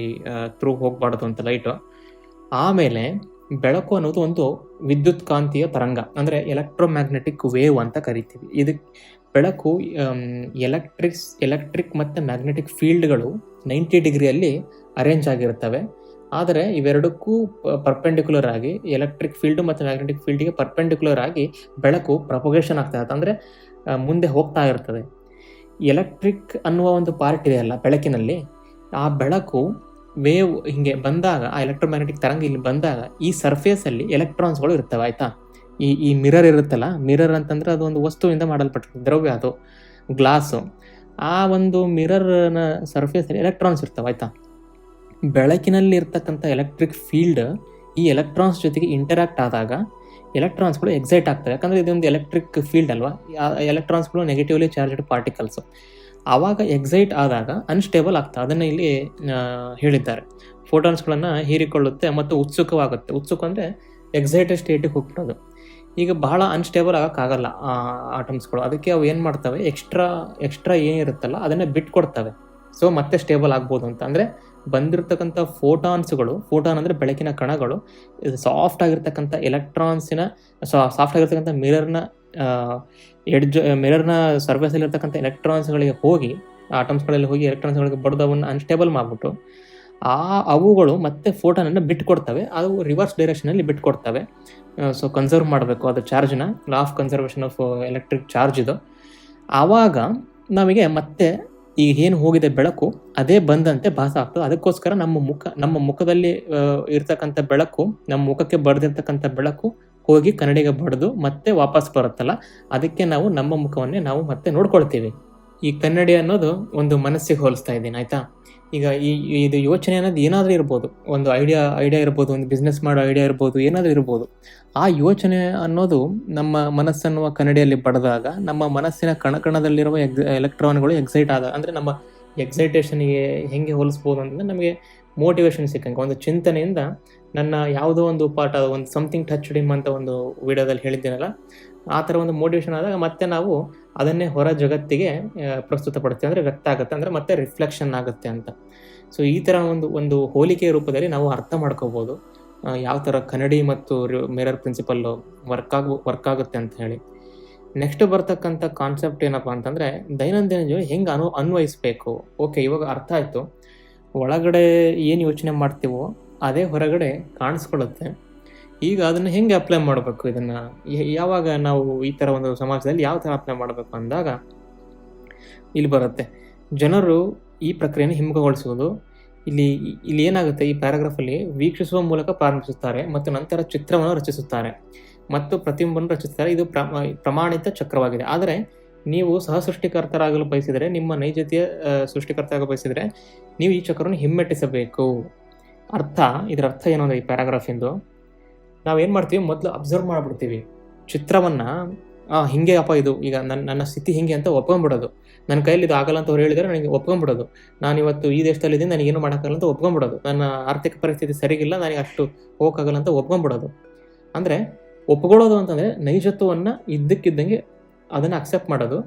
ತ್ರೂ ಹೋಗಬಾರ್ದು ಅಂತ ಲೈಟು. ಆಮೇಲೆ ಬೆಳಕು ಅನ್ನೋದು ಒಂದು ವಿದ್ಯುತ್ ಕಾಂತೀಯ ತರಂಗ, ಅಂದರೆ ಎಲೆಕ್ಟ್ರೋಮ್ಯಾಗ್ನೆಟಿಕ್ ವೇವ್ ಅಂತ ಕರಿತೀವಿ. ಇದಕ್ಕೆ ಬೆಳಕು ಎಲೆಕ್ಟ್ರಿಕ್ಸ್ ಎಲೆಕ್ಟ್ರಿಕ್ ಮತ್ತು ಮ್ಯಾಗ್ನೆಟಿಕ್ ಫೀಲ್ಡ್ಗಳು ನೈಂಟಿ ಡಿಗ್ರಿಯಲ್ಲಿ ಅರೇಂಜ್ ಆಗಿರ್ತವೆ ಆದರೆ ಇವೆರಡಕ್ಕೂ ಪರ್ಪೆಂಡಿಕ್ಯುಲರ್ ಆಗಿ ಎಲೆಕ್ಟ್ರಿಕ್ ಫೀಲ್ಡ್ ಮತ್ತು ಮ್ಯಾಗ್ನೆಟಿಕ್ ಫೀಲ್ಡಿಗೆ ಪರ್ಪೆಂಡಿಕ್ಯುಲರ್ ಆಗಿ ಬೆಳಕು ಪ್ರಪೊಗೇಷನ್ ಆಗ್ತಾ ಇರುತ್ತೆ. ಅಂದರೆ ಮುಂದೆ ಹೋಗ್ತಾ ಇರ್ತದೆ. ಎಲೆಕ್ಟ್ರಿಕ್ ಅನ್ನುವ ಒಂದು ಪಾರ್ಟ್ ಇದೆಯಲ್ಲ ಬೆಳಕಿನಲ್ಲಿ, ಆ ಬೆಳಕು ವೇವ್ ಹಿಂಗೆ ಬಂದಾಗ, ಆ ಎಲೆಕ್ಟ್ರೋಮ್ಯಾಗ್ನೆಟಿಕ್ ತರಂಗ ಇಲ್ಲಿ ಬಂದಾಗ ಈ ಸರ್ಫೇಸಲ್ಲಿ ಎಲೆಕ್ಟ್ರಾನ್ಸ್ಗಳು ಇರ್ತವೆ, ಆಯ್ತಾ? ಈ ಈ ಮಿರರ್ ಇರುತ್ತಲ್ಲ ಮಿರರ್ ಅಂತಂದ್ರೆ ಅದು ಒಂದು ವಸ್ತುವಿಂದ ಮಾಡಲ್ಪಟ್ಟ ದ್ರವ್ಯ ಅದು ಗ್ಲಾಸು ಆ ಒಂದು ಮಿರರ್ನ ಸರ್ಫೇಸಲ್ಲಿ ಎಲೆಕ್ಟ್ರಾನ್ಸ್ ಇರ್ತವೆ, ಆಯ್ತಾ? ಬೆಳಕಿನಲ್ಲಿ ಇರ್ತಕ್ಕಂಥ ಎಲೆಕ್ಟ್ರಿಕ್ ಫೀಲ್ಡ್ ಈ ಎಲೆಕ್ಟ್ರಾನ್ಸ್ ಜೊತೆಗೆ ಇಂಟರಾಕ್ಟ್ ಆದಾಗ ಎಲೆಕ್ಟ್ರಾನ್ಸ್ಗಳು ಎಕ್ಸೈಟ್ ಆಗ್ತವೆ. ಯಾಕಂದರೆ ಇದೊಂದು ಎಲೆಕ್ಟ್ರಿಕ್ ಫೀಲ್ಡ್ ಅಲ್ವಾ? ಎಲೆಕ್ಟ್ರಾನ್ಸ್ಗಳು ನೆಗೆಟಿವ್ಲಿ ಚಾರ್ಜ್ಡ್ ಪಾರ್ಟಿಕಲ್ಸ್ ಆವಾಗ ಎಕ್ಸೈಟ್ ಆದಾಗ ಅನ್ಸ್ಟೇಬಲ್ ಆಗ್ತವೆ ಅದನ್ನು ಇಲ್ಲಿ ಹೇಳಿದ್ದಾರೆ. ಫೋಟಾನ್ಸ್ಗಳನ್ನು ಹೀರಿಕೊಳ್ಳುತ್ತೆ ಮತ್ತು ಉತ್ಸುಕವಾಗುತ್ತೆ. ಉತ್ಸುಕ ಅಂದರೆ ಎಕ್ಸೈಟೆಡ್ ಸ್ಟೇಟಿಗೆ ಹೋಗ್ಬಿಡೋದು. ಈಗ ಬಹಳ ಅನ್ಸ್ಟೇಬಲ್ ಆಗೋಕ್ಕಾಗಲ್ಲ ಆ ಆಟಮ್ಸ್ಗಳು ಅದಕ್ಕೆ ಅವು ಏನು ಮಾಡ್ತವೆ? ಎಕ್ಸ್ಟ್ರಾ ಎಕ್ಸ್ಟ್ರಾ ಏನಿರುತ್ತಲ್ಲ ಅದನ್ನು ಬಿಟ್ಕೊಡ್ತವೆ. ಸೊ ಮತ್ತೆ ಸ್ಟೇಬಲ್ ಆಗ್ಬೋದು ಅಂತ. ಅಂದರೆ ಬಂದಿರತಕ್ಕಂಥ ಫೋಟಾನ್ಸ್ಗಳು ಫೋಟಾನ್ ಅಂದರೆ ಬೆಳಕಿನ ಕಣಗಳು ಸಾಫ್ಟ್ ಆಗಿರ್ತಕ್ಕಂಥ ಎಲೆಕ್ಟ್ರಾನ್ಸಿನ ಸಾಫ್ಟ್ ಆಗಿರ್ತಕ್ಕಂಥ ಮಿರರ್ನ ಎಡ್ಜ್ ಮಿರರ್ನ ಸರ್ಫೇಸಲ್ಲಿರ್ತಕ್ಕಂಥ ಎಲೆಕ್ಟ್ರಾನ್ಸ್ಗಳಿಗೆ ಹೋಗಿ, ಆಟಮ್ಸ್ಗಳಲ್ಲಿ ಹೋಗಿ ಎಲೆಕ್ಟ್ರಾನ್ಸ್ಗಳಿಗೆ ಬಡ್ದು ಅವನ್ನ ಅನ್ಸ್ಟೇಬಲ್ ಮಾಡಿಬಿಟ್ಟು, ಆ ಅವುಗಳು ಮತ್ತೆ ಫೋಟೋನನ್ನು ಬಿಟ್ಕೊಡ್ತವೆ. ಅವು ರಿವರ್ಸ್ ಡೈರೆಕ್ಷನಲ್ಲಿ ಬಿಟ್ಕೊಡ್ತವೆ. ಸೊ ಕನ್ಸರ್ವ್ ಮಾಡಬೇಕು ಅದು ಚಾರ್ಜ್ನ law of conservation of electric charge ಇದು. ಆವಾಗ ನಮಗೆ ಮತ್ತೆ ಈಗ ಏನು ಹೋಗಿದೆ ಬೆಳಕು, ಅದೇ ಬಂದಂತೆ ಭಾಸ ಆಗ್ತದೆ. ಅದಕ್ಕೋಸ್ಕರ ನಮ್ಮ ಮುಖ, ನಮ್ಮ ಮುಖದಲ್ಲಿ ಇರ್ತಕ್ಕಂಥ ಬೆಳಕು, ನಮ್ಮ ಮುಖಕ್ಕೆ ಬಡ್ದಿರ್ತಕ್ಕಂಥ ಬೆಳಕು ಹೋಗಿ ಕನ್ನಡಿಗೆ ಬಡಿದು ಮತ್ತೆ ವಾಪಸ್ ಬರುತ್ತಲ್ಲ, ಅದಕ್ಕೆ ನಾವು ನಮ್ಮ ಮುಖವನ್ನೇ ನಾವು ಮತ್ತೆ ನೋಡ್ಕೊಳ್ತೀವಿ. ಈ ಕನ್ನಡಿ ಅನ್ನೋದು ಒಂದು ಮನಸ್ಸಿಗೆ ಹೋಲಿಸ್ತಾ ಇದ್ದೀನಿ, ಆಯ್ತಾ? ಈಗ ಈ ಇದು ಯೋಚನೆ ಅನ್ನೋದು ಏನಾದರೂ ಇರ್ಬೋದು, ಒಂದು ಐಡಿಯಾ ಐಡಿಯಾ ಇರ್ಬೋದು, ಒಂದು ಬಿಸ್ನೆಸ್ ಮಾಡೋ ಐಡಿಯಾ ಇರ್ಬೋದು, ಏನಾದರೂ ಇರ್ಬೋದು. ಆ ಯೋಚನೆ ಅನ್ನೋದು ನಮ್ಮ ಮನಸ್ಸನ್ನುವ ಕನ್ನಡಿಯಲ್ಲಿ ಬಡದಾಗ, ನಮ್ಮ ಮನಸ್ಸಿನ ಕಣಕಣದಲ್ಲಿರುವ ಎಕ್ಸ್ ಎಲೆಕ್ಟ್ರಾನ್ಗಳು ಎಕ್ಸೈಟ್ ಆದ, ಅಂದರೆ ನಮ್ಮ ಎಕ್ಸೈಟೇಷನ್ಗೆ ಹೆಂಗೆ ಹೋಲಿಸ್ಬೋದು ಅಂತಂದ್ರೆ ನಮಗೆ ಮೋಟಿವೇಶನ್ ಸಿಕ್ಕಂಗೆ, ಒಂದು ಚಿಂತನೆಯಿಂದ ನನ್ನ ಯಾವುದೋ ಒಂದು ಪಾಠ ಒಂದು ಸಮಥಿಂಗ್ ಟಚ್ ಡಿಮ್ ಅಂತ ಒಂದು ವಿಡಿಯೋದಲ್ಲಿ ಹೇಳಿದ್ದೀನಲ್ಲ, ಆ ಥರ ಒಂದು ಮೋಟಿವೇಶನ್ ಆದಾಗ ಮತ್ತೆ ನಾವು ಅದನ್ನೇ ಹೊರ ಜಗತ್ತಿಗೆ ಪ್ರಸ್ತುತ ಪಡ್ತೀವಿ ಅಂದರೆ ವ್ಯಕ್ತ ಆಗುತ್ತೆ, ಅಂದರೆ ಮತ್ತೆ ರಿಫ್ಲೆಕ್ಷನ್ ಆಗುತ್ತೆ ಅಂತ. ಸೊ ಈ ಥರ ಒಂದು ಒಂದು ಹೋಲಿಕೆ ರೂಪದಲ್ಲಿ ನಾವು ಅರ್ಥ ಮಾಡ್ಕೋಬೋದು. ಯಾವ ಥರ ಕನ್ನಡಿ ಮತ್ತು ಮಿರರ್ ಪ್ರಿನ್ಸಿಪಲ್ಲು ವರ್ಕ್ ಆಗ ವರ್ಕ್ ಆಗುತ್ತೆ ಅಂತ ಹೇಳಿ. ನೆಕ್ಸ್ಟ್ ಬರ್ತಕ್ಕಂಥ ಕಾನ್ಸೆಪ್ಟ್ ಏನಪ್ಪ ಅಂತಂದರೆ, ದೈನಂದಿನ ಜೀವನ ಹೆಂಗೆ ಅನು, ಅನ್ವಯಿಸ್ಬೇಕು? ಓಕೆ ಇವಾಗ ಅರ್ಥ ಆಯಿತು. ಒಳಗಡೆ ಏನು ಯೋಚನೆ ಮಾಡ್ತೀವೋ ಅದೇ ಹೊರಗಡೆ ಕಾಣಿಸ್ಕೊಳ್ಳುತ್ತೆ. ಈಗ ಅದನ್ನು ಹೆಂಗೆ ಅಪ್ಲೈ ಮಾಡಬೇಕು ಇದನ್ನು? ಯಾವಾಗ ನಾವು ಈ ಥರ ಒಂದು ಸಮಾಜದಲ್ಲಿ ಯಾವ ಥರ ಅಪ್ಲೈ ಮಾಡಬೇಕು ಅಂದಾಗ ಇಲ್ಲಿ ಬರುತ್ತೆ. ಜನರು ಈ ಪ್ರಕ್ರಿಯೆಯನ್ನು ಹಿಮ್ಮುಖಗೊಳಿಸುವುದು. ಇಲ್ಲಿ ಇಲ್ಲಿ ಏನಾಗುತ್ತೆ? ಈ ಪ್ಯಾರಾಗ್ರಾಫಲ್ಲಿ ವೀಕ್ಷಿಸುವ ಮೂಲಕ ಪ್ರಾರಂಭಿಸುತ್ತಾರೆ ಮತ್ತು ನಂತರ ಚಿತ್ರವನ್ನು ರಚಿಸುತ್ತಾರೆ. ಮತ್ತು ಪ್ರತಿಬಿಂಬವನ್ನು ರಚಿಸುತ್ತಾರೆ. ಇದು ಪ್ರಮ ಪ್ರಮಾಣಿತ ಚಕ್ರವಾಗಿದೆ. ಆದರೆ ನೀವು ಸಹ ಸೃಷ್ಟಿಕರ್ತರಾಗಲು ಬಯಸಿದರೆ, ನಿಮ್ಮ ನೈಜತೆಯ ಸೃಷ್ಟಿಕರ್ತರಾಗಲು ಬಯಸಿದರೆ ನೀವು ಈ ಚಕ್ರವನ್ನು ಹಿಮ್ಮೆಟ್ಟಿಸಬೇಕು. ಅರ್ಥ, ಇದರ ಅರ್ಥ ಏನು ಅಂದರೆ ಈ ಪ್ಯಾರಾಗ್ರಾಫಿಂದು ನಾವೇನು ಮಾಡ್ತೀವಿ? ಮೊದಲು ಅಬ್ಸರ್ವ್ ಮಾಡಿಬಿಡ್ತೀವಿ. ಚಿತ್ರವನ್ನು ಹಿಂಗೆ ಅಪ್ಪ ಇದು, ಈಗ ನನ್ನ ನನ್ನ ಸ್ಥಿತಿ ಹಿಂಗೆ ಅಂತ ಒಪ್ಕೊಂಡ್ಬಿಡೋದು. ನನ್ನ ಕೈಯಲ್ಲಿ ಇದು ಆಗಲ್ಲ ಅಂತ ಅವ್ರು ಹೇಳಿದರೆ ನನಗೆ ಒಪ್ಕೊಂಡ್ಬಿಡೋದು. ನಾನು ಇವತ್ತು ಈ ದೇಶದಲ್ಲಿದ್ದೀನಿ ನನಗೇನು ಮಾಡೋಕ್ಕಾಗಲ್ಲ ಅಂತ ಒಪ್ಕೊಂಡ್ಬಿಡೋದು. ನನ್ನ ಆರ್ಥಿಕ ಪರಿಸ್ಥಿತಿ ಸರಿಗಿಲ್ಲ, ನನಗೆ ಅಷ್ಟು ಹೋಗಕ್ಕಾಗಲ್ಲ ಅಂತ ಒಪ್ಕೊಂಡ್ಬಿಡೋದು. ಅಂದರೆ ಒಪ್ಕೊಳ್ಳೋದು ಅಂತಂದರೆ ನೈಜತ್ವವನ್ನು ಇದ್ದಕ್ಕಿದ್ದಂಗೆ ಅದನ್ನು ಅಕ್ಸೆಪ್ಟ್ ಮಾಡೋದು.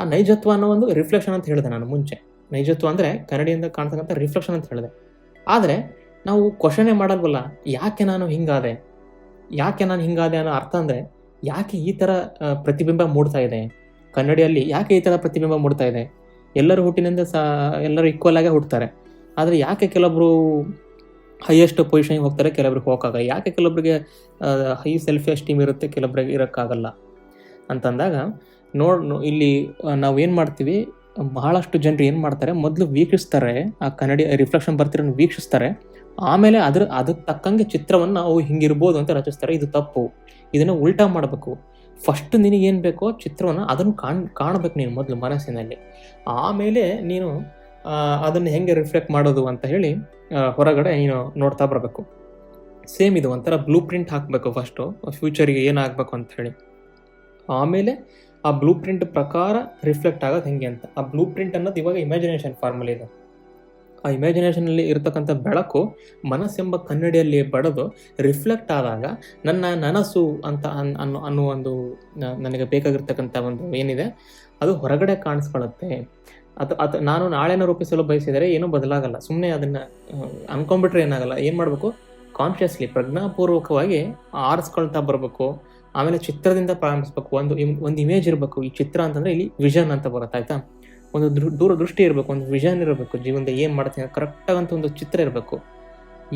ಆ ನೈಜತ್ವ ಅನ್ನೋ ಒಂದು ರಿಫ್ಲೆಕ್ಷನ್ ಅಂತ ಹೇಳಿದೆ ನಾನು ಮುಂಚೆ. ನೈಜತ್ವ ಅಂದರೆ ಕನ್ನಡಿಯಿಂದ ಕಾಣ್ತಕ್ಕಂಥ ರಿಫ್ಲೆಕ್ಷನ್ ಅಂತ ಹೇಳಿದೆ. ಆದರೆ ನಾವು ಕ್ವಶನೇ ಮಾಡಲ್ವಲ್ಲ, ಯಾಕೆ ನಾನು ಹಿಂಗಾದೆ? ಯಾಕೆ ನಾನು ಹಿಂಗಾದೆ ಅನ್ನೋ ಅರ್ಥ ಅಂದರೆ, ಯಾಕೆ ಈ ಥರ ಪ್ರತಿಬಿಂಬ ಮೂಡ್ತಾ ಇದೆ? ಕನ್ನಡಿಯಲ್ಲಿ ಯಾಕೆ ಈ ಥರ ಪ್ರತಿಬಿಂಬ ಮೂಡ್ತಾ ಇದೆ? ಎಲ್ಲರೂ ಹುಟ್ಟಿನಿಂದ ಸಹ ಎಲ್ಲರೂ ಈಕ್ವಲ್ ಆಗೇ ಹುಟ್ಟುತ್ತಾರೆ ಆದರೆ ಯಾಕೆ ಕೆಲವೊಬ್ರು ಹೈಯೆಸ್ಟ್ ಪೊಸಿಷನ್ಗೆ ಹೋಗ್ತಾರೆ ಕೆಲವೊಬ್ರಿಗೆ ಹೋಗೋಕ್ಕಾಗಲ್ಲ ಯಾಕೆ ಕೆಲವೊಬ್ರಿಗೆ ಹೈ ಸೆಲ್ಫ್ ಎಸ್ಟೀಮ್ ಇರುತ್ತೆ ಕೆಲವೊಬ್ರಿಗೆ ಇರೋಕ್ಕಾಗಲ್ಲ? ಅಂತಂದಾಗ, ನೋಡ್ ಇಲ್ಲಿ ನಾವು ಏನು ಮಾಡ್ತೀವಿ? ಬಹಳಷ್ಟು ಜನರು ಏನು ಮಾಡ್ತಾರೆ, ಮೊದಲು ವೀಕ್ಷಿಸ್ತಾರೆ, ಆ ಕನ್ನಡಿ ರಿಫ್ಲೆಕ್ಷನ್ ಬರ್ತಿರೋ ವೀಕ್ಷಿಸ್ತಾರೆ, ಆಮೇಲೆ ಅದ್ರ ಅದಕ್ಕೆ ತಕ್ಕಂಗೆ ಚಿತ್ರವನ್ನು ಅವು ಹಿಂಗಿರ್ಬೋದು ಅಂತ ರಚಿಸ್ತಾರೆ, ಇದು ತಪ್ಪು. ಇದನ್ನು ಉಲ್ಟಾ ಮಾಡಬೇಕು. ಫಸ್ಟ್ ನಿನಗೇನು ಬೇಕೋ ಚಿತ್ರವನ್ನು ಅದನ್ನು ಕಾಣ್, ಕಾಣಬೇಕು ನೀನು ಮೊದಲು ಮನಸ್ಸಿನಲ್ಲಿ. ಆಮೇಲೆ ನೀನು ಅದನ್ನು ಹೆಂಗೆ ರಿಫ್ಲೆಕ್ಟ್ ಮಾಡೋದು ಅಂತ ಹೇಳಿ ಹೊರಗಡೆ ನೀನು ನೋಡ್ತಾ ಬರಬೇಕು. ಸೇಮ್ ಇದು ಒಂಥರ ಬ್ಲೂ ಪ್ರಿಂಟ್ ಹಾಕಬೇಕು ಫಸ್ಟು ಫ್ಯೂಚರಿಗೆ ಏನಾಗಬೇಕು ಅಂತ ಹೇಳಿ. ಆಮೇಲೆ ಆ ಬ್ಲೂ ಪ್ರಿಂಟ್ ಪ್ರಕಾರ ರಿಫ್ಲೆಕ್ಟ್ ಆಗೋದು ಹೆಂಗೆ ಅಂತ. ಆ ಬ್ಲೂ ಪ್ರಿಂಟ್ ಅನ್ನೋದು ಇವಾಗ ಇಮ್ಯಾಜಿನೇಷನ್ ಫಾರ್ಮಲ್ ಇದೆ. ಆ ಇಮ್ಯಾಜಿನೇಷನಲ್ಲಿ ಇರತಕ್ಕಂಥ ಬೆಳಕು ಮನಸ್ಸೆಂಬ ಕನ್ನಡಿಯಲ್ಲಿ ಬಡದು ರಿಫ್ಲೆಕ್ಟ್ ಆದಾಗ ನನ್ನ ನನಸು ಅಂತ ಅನ್, ಅನ್ನೋ ಅನ್ನೋ ಒಂದು ನನಗೆ ಬೇಕಾಗಿರ್ತಕ್ಕಂಥ ಒಂದು ಏನಿದೆ, ಅದು ಹೊರಗಡೆ ಕಾಣಿಸ್ಕೊಳ್ಳುತ್ತೆ. ಅದು ಅದು, ನಾನು ನಾಳೆನ ರೂಪಿಸಲು ಬಯಸಿದರೆ ಏನೂ ಬದಲಾಗಲ್ಲ. ಸುಮ್ಮನೆ ಅದನ್ನು ಅನ್ಕೊಂಡ್ಬಿಟ್ರೆ ಏನಾಗಲ್ಲ. ಏನು ಮಾಡಬೇಕು? ಕಾನ್ಷಿಯಸ್ಲಿ ಪ್ರಜ್ಞಾಪೂರ್ವಕವಾಗಿ ಆರಿಸ್ಕೊಳ್ತಾ ಬರಬೇಕು. ಆಮೇಲೆ ಚಿತ್ರದಿಂದ ಪ್ರಾರಂಭಿಸ್ಬೇಕು. ಒಂದು ಒಂದು ಇಮೇಜ್ ಇರಬೇಕು. ಈ ಚಿತ್ರ ಅಂತಂದ್ರೆ ಇಲ್ಲಿ ವಿಷನ್ ಅಂತ ಬರುತ್ತೆ, ಆಯ್ತಾ? ಒಂದು ದೂರ ದೂರದೃಷ್ಟಿ ಇರಬೇಕು, ಒಂದು ವಿಷನ್ ಇರಬೇಕು. ಜೀವನದ ಏನು ಮಾಡ್ತೀನಿ ಕರೆಕ್ಟಾಗಂತ ಒಂದು ಚಿತ್ರ ಇರಬೇಕು.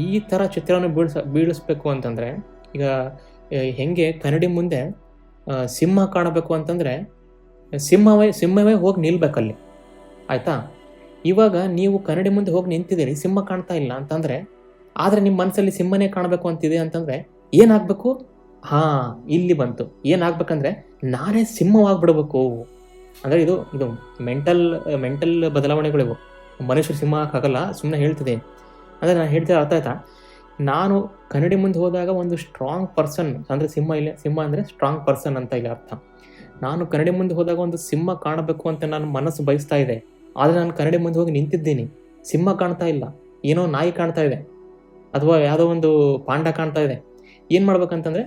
ಈ ಥರ ಚಿತ್ರವನ್ನು ಬೀಳ್ಸ, ಬೀಳಿಸ್ಬೇಕು ಅಂತಂದರೆ, ಈಗ ಹೆಂಗೆ ಕನ್ನಡಿ ಮುಂದೆ ಸಿಂಹ ಕಾಣಬೇಕು ಅಂತಂದರೆ, ಸಿಂಹವೇ ಸಿಂಹವೇ ಹೋಗಿ ನಿಲ್ಬೇಕಲ್ಲಿ, ಆಯ್ತಾ? ಇವಾಗ ನೀವು ಕನ್ನಡಿ ಮುಂದೆ ಹೋಗಿ ನಿಂತಿದ್ದೀರಿ, ಸಿಂಹ ಕಾಣ್ತಾ ಇಲ್ಲ ಅಂತಂದರೆ, ಆದರೆ ನಿಮ್ಮ ಮನಸ್ಸಲ್ಲಿ ಸಿಂಹನೇ ಕಾಣಬೇಕು ಅಂತಿದೆ ಅಂತಂದರೆ, ಏನಾಗಬೇಕು? ಹಾಂ, ಇಲ್ಲಿ ಬಂತು. ಏನಾಗ್ಬೇಕಂದ್ರೆ ನಾನೇ ಸಿಂಹವಾಗ್ಬಿಡ್ಬೇಕು. ಅಂದ್ರೆ ಇದು ಇದು ಮೆಂಟಲ್ ಮೆಂಟಲ್ ಬದಲಾವಣೆಗಳಿವು ಮನುಷ್ಯರು ಸಿಂಹ ಆಗಲ್ಲ ಸುಮ್ಮನೆ ಹೇಳ್ತಿದೆ. ಅಂದರೆ ನಾನು ಹೇಳ್ತಿರೋ ಅರ್ಥ ಆಯ್ತಾ? ನಾನು ಕನ್ನಡಿ ಮುಂದೆ ಹೋದಾಗ ಒಂದು ಸ್ಟ್ರಾಂಗ್ ಪರ್ಸನ್ ಅಂದರೆ ಸಿಂಹ ಇಲ್ಲ, ಸಿಂಹ ಅಂದರೆ ಸ್ಟ್ರಾಂಗ್ ಪರ್ಸನ್ ಅಂತ ಇಲ್ಲಿ ಅರ್ಥ. ನಾನು ಕನ್ನಡಿ ಮುಂದೆ ಹೋದಾಗ ಒಂದು ಸಿಂಹ ಕಾಣಬೇಕು ಅಂತ ನಾನು ಮನಸ್ಸು ಬಯಸ್ತಾ ಇದೆ. ಆದರೆ ನಾನು ಕನ್ನಡಿ ಮುಂದೆ ಹೋಗಿ ನಿಂತಿದ್ದೀನಿ. ಸಿಂಹ ಕಾಣ್ತಾ ಇಲ್ಲ. ಏನೋ ನಾಯಿ ಕಾಣ್ತಾ ಇದೆ. ಅಥವಾ ಯಾವುದೋ ಒಂದು ಪಾಂಡ ಕಾಣ್ತಾ ಇದೆ. ಏನು ಮಾಡ್ಬೇಕಂತಂದರೆ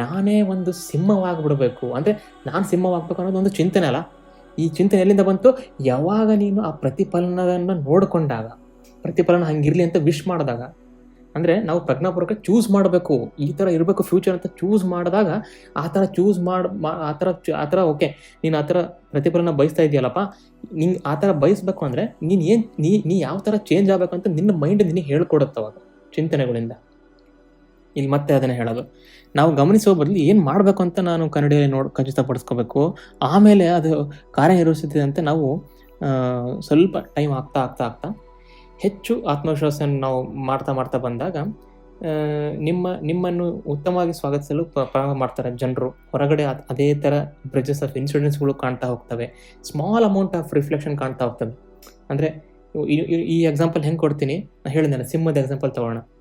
ನಾನೇ ಒಂದು ಸಿಂಹವಾಗ್ಬಿಡ್ಬೇಕು. ಅಂದರೆ ನಾನು ಸಿಂಹವಾಗಬೇಕು ಅನ್ನೋದು ಒಂದು ಚಿಂತನೆ ಅಲ್ಲ. ಈ ಚಿಂತನೆ ಎಲ್ಲಿಂದ ಬಂತು? ಯಾವಾಗ ನೀನು ಆ ಪ್ರತಿಫಲನವನ್ನು ನೋಡಿಕೊಂಡಾಗ, ಪ್ರತಿಫಲನ ಹಂಗಿರ್ಲಿ ಅಂತ ವಿಶ್ ಮಾಡಿದಾಗ, ಅಂದರೆ ನಾವು ಪ್ರಜ್ಞಾಪೂರ್ವಕ ಚೂಸ್ ಮಾಡಬೇಕು. ಈ ಥರ ಇರಬೇಕು ಫ್ಯೂಚರ್ ಅಂತ ಚೂಸ್ ಮಾಡಿದಾಗ, ಆ ಥರ ಚೂಸ್ ಮಾಡಿ ಆ ಥರ ಆ ಥರ ಓಕೆ ನೀನು ಆ ಥರ ಪ್ರತಿಫಲನ ಬಯಸ್ತಾ ಇದೆಯಲ್ಲಪ್ಪ ನಿಂಗೆ ಆ ಥರ ಬಯಸ್ಬೇಕು ಅಂದರೆ ನೀನು ಏನು, ನೀ ನೀ ಯಾವ ಥರ ಚೇಂಜ್ ಆಗಬೇಕು ಅಂತ ನಿನ್ನ ಮೈಂಡ್ ನಿನಗೆ ಹೇಳ್ಕೊಡುತ್ತವಾಗ ಚಿಂತನೆಗಳಿಂದ. ಇಲ್ಲಿ ಮತ್ತೆ ಅದನ್ನು ಹೇಳೋದು. ನಾವು ಗಮನಿಸುವ ಬದಲು ಏನು ಮಾಡಬೇಕು ಅಂತ ನಾನು ಕನ್ನಡಿಯಲ್ಲಿ ನೋಡಿ ಖಚಿತಪಡಿಸ್ಕೋಬೇಕು. ಆಮೇಲೆ ಅದು ಕಾರ್ಯನಿರ್ವಹಿಸುತ್ತಿದೆ ಅಂತ ನಾವು ಸ್ವಲ್ಪ ಟೈಮ್ ಆಗ್ತಾ ಆಗ್ತಾ ಆಗ್ತಾ ಹೆಚ್ಚು ಆತ್ಮವಿಶ್ವಾಸವನ್ನು ನಾವು ಮಾಡ್ತಾ ಮಾಡ್ತಾ ಬಂದಾಗ ನಿಮ್ಮ ನಿಮ್ಮನ್ನು ಉತ್ತಮವಾಗಿ ಸ್ವಾಗತಿಸಲು ಪ್ರಾರಂಭ ಮಾಡ್ತಾರೆ ಜನರು. ಹೊರಗಡೆ ಅದ್- ಥರ ಬ್ರಿಡ್ಜಸ್ ಆಫ್ ಇನ್ಸಿಡೆನ್ಸ್ಗಳು ಕಾಣ್ತಾ ಹೋಗ್ತವೆ. ಸ್ಮಾಲ್ ಅಮೌಂಟ್ ಆಫ್ ರಿಫ್ಲೆಕ್ಷನ್ ಕಾಣ್ತಾ ಹೋಗ್ತವೆ. ಅಂದರೆ ಈ ಎಕ್ಸಾಂಪಲ್ ಹೆಂಗೆ ಕೊಡ್ತೀನಿ? ನಾನು ಹೇಳಿದ್ನಲ್ಲ ಸಿಂಹದ ಎಕ್ಸಾಂಪಲ್ ಯಾ,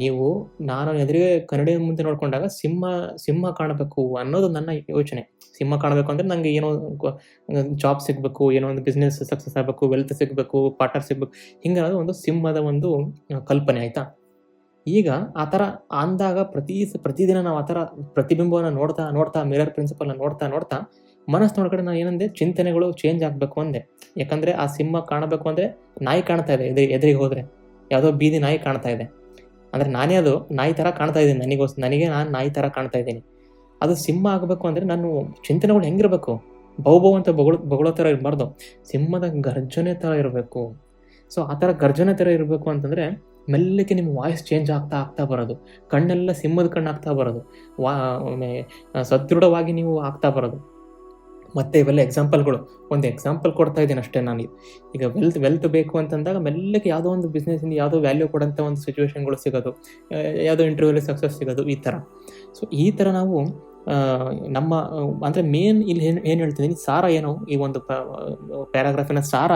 ನೀವು ನಾನು ಎದುರಿಗೆ ಕನ್ನಡಿ ಮುಂದೆ ನೋಡ್ಕೊಂಡಾಗ ಸಿಂಹ ಸಿಂಹ ಕಾಣಬೇಕು ಅನ್ನೋದು ನನ್ನ ಯೋಚನೆ. ಸಿಂಹ ಕಾಣಬೇಕು ಅಂದ್ರೆ ನಂಗೆ ಏನೋ ಜಾಬ್ ಸಿಗಬೇಕು, ಏನೋ ಒಂದು ಬಿಸ್ನೆಸ್ ಸಕ್ಸಸ್ ಆಗಬೇಕು ವೆಲ್ತ್ ಸಿಗಬೇಕು ಪಾರ್ಟ್ನರ್ ಸಿಗ್ಬೇಕು ಹಿಂಗೆ ಅನ್ನೋದು ಒಂದು ಸಿಂಹದ ಒಂದು ಕಲ್ಪನೆ ಆಯ್ತಾ? ಈಗ ಆ ಥರ ಅಂದಾಗ ಪ್ರತಿ ಪ್ರತಿದಿನ ನಾವು ಆ ಥರ ಪ್ರತಿಬಿಂಬವನ್ನು ನೋಡ್ತಾ ನೋಡ್ತಾ ಮಿರರ್ ಪ್ರಿನ್ಸಿಪಲ್ನ ನೋಡ್ತಾ ನೋಡ್ತಾ ಮನಸ್ಸಿನೊಳಗಡೆ ನಾನು ಏನಂದೆ? ಚಿಂತನೆಗಳು ಚೇಂಜ್ ಆಗಬೇಕು ಅಂದೆ. ಯಾಕಂದ್ರೆ ಆ ಸಿಂಹ ಕಾಣಬೇಕು ಅಂದ್ರೆ ನಾಯಿ ಕಾಣ್ತಾ ಇದೆ ಎದುರಿ, ಎದುರಿಗೆ ಹೋದರೆ. ಯಾವುದೋ ಬೀದಿ ನಾಯಿ ಕಾಣ್ತಾ ಇದೆ. ಅಂದ್ರೆ ನಾನೇ ಅದು ನಾಯಿ ಥರ ಕಾಣ್ತಾ ಇದ್ದೀನಿ ನನಗೋಸ್, ನನಗೆ ನಾನು ನಾಯಿ ಥರ ಕಾಣ್ತಾ ಇದ್ದೀನಿ. ಅದು ಸಿಂಹ ಆಗಬೇಕು ಅಂದ್ರೆ ನಾನು ಚಿಂತನೆಗಳು ಹೆಂಗಿರಬೇಕು? ಬಹು ಅಂತ ಬೊಗಳು, ಬೊಗಳೋ ಥರ ಇರಬಾರ್ದು. ಸಿಂಹದ ಗರ್ಜನೆ ಥರ ಇರಬೇಕು. ಸೊ ಆ ಥರ ಗರ್ಜನೆ ಥರ ಇರಬೇಕು ಅಂತಂದ್ರೆ ಮೆಲ್ಲಕ್ಕೆ ನಿಮ್ಮ ವಾಯ್ಸ್ ಚೇಂಜ್ ಆಗ್ತಾ ಆಗ್ತಾ ಬರೋದು. ಕಣ್ಣೆಲ್ಲ ಸಿಂಹದ ಕಣ್ಣು ಆಗ್ತಾ ಬರೋದು. ವಾ ಸದೃಢವಾಗಿ ನೀವು ಆಗ್ತಾ ಬರೋದು. ಮತ್ತೆ ಇವೆಲ್ಲ ಎಕ್ಸಾಂಪಲ್ಗಳು ಒಂದು ಎಕ್ಸಾಂಪಲ್ ಕೊಡ್ತಾ ಇದ್ದೀನಿ ಅಷ್ಟೇ ನಾನು. ಈಗ ವೆಲ್ತ್ ವೆಲ್ತ್ ಬೇಕು ಅಂತಂದಾಗ ಮೆಲ್ಲಕ್ಕೆ ಯಾವುದೋ ಒಂದು ಬಿಸ್ನೆಸ್ಸಿಂದ ಯಾವುದೋ ವ್ಯಾಲ್ಯೂ ಕೊಡೋಂಥ ಒಂದು ಸಿಚುವೇಶನ್ಗಳು ಸಿಗೋದು. ಯಾವುದೋ ಇಂಟರ್ವ್ಯೂಲಿ ಸಕ್ಸಸ್ ಸಿಗೋದು ಈ ಥರ ಸೊ ಈ ಥರ ನಾವು ನಮ್ಮ, ಅಂದರೆ ಅಂದ್ರೆ ಮೇನ್ ಇಲ್ಲಿ ಏನು ಏನು ಹೇಳ್ತಿದ್ದೀನಿ? ಸಾರ ಏನು? ಈ ಒಂದು ಪ್ಯಾರಾಗ್ರಾಫಿನ ಸಾರ